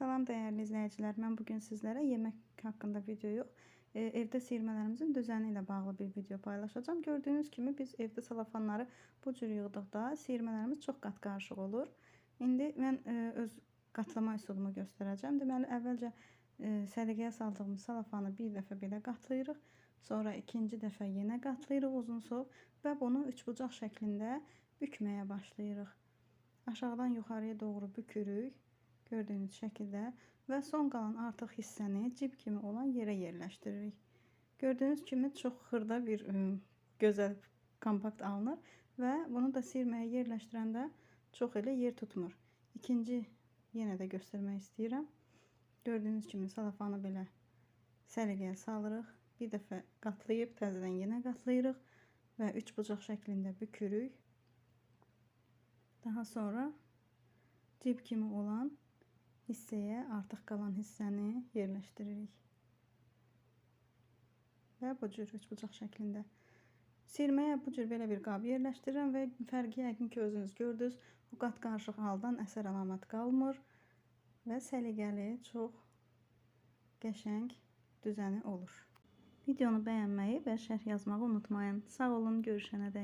Salam dəyərli izləyicilər. Mən bu gün sizlərə yemək haqqında video yox, e, evdə siyirmələrimizin düzəni ilə bağlı bir video paylaşacağam. Gördüyünüz kimi biz evdə salafanları bu cür yığdıqda siyirmələrimiz çox qat-qarışıq olur. İndi mən e, öz qatlama üsulumu göstərəcəm. Deməli, əvvəlcə e, səliqəyə saldığımız salafanı bir dəfə belə qatlayırıq. Sonra ikinci dəfə yenə qatlayırıq uzun sov və bunu üçbucaq şəklində bükməyə başlayırıq. Aşağıdan yuxarıya doğru bükürük. Gördüyünüz şəkildə və son qalan artıq hissəni cib kimi olan yerə yerləşdiririk. Gördüyünüz kimi çox xırda bir gözəl kompakt alınır və bunu da sirməyə yerləşdirəndə çox elə yer tutmur. İkinci yenə də göstərmək istəyirəm. Gördüyünüz kimi salafanı belə səliqəyə salırıq. Bir dəfə qatlayıb təzədən yenə qatlayırıq və üç bucaq şəklində bükürük. Daha sonra cib kimi olan hissəyə artıq qalan hissəni yerləşdiririk. Və bu cür üçbucaq şəklində. Sirməyə bu cür belə bir qab yerləşdirirəm və fərqi yəqin ki, özünüz gördünüz. O qat-qarışıq haldan əsər əlamət qalmır və səliqəli, çox qəşəng düzəni olur. Videonu bəyənməyi və şərh yazmağı unutmayın. Sağ olun, görüşənədək.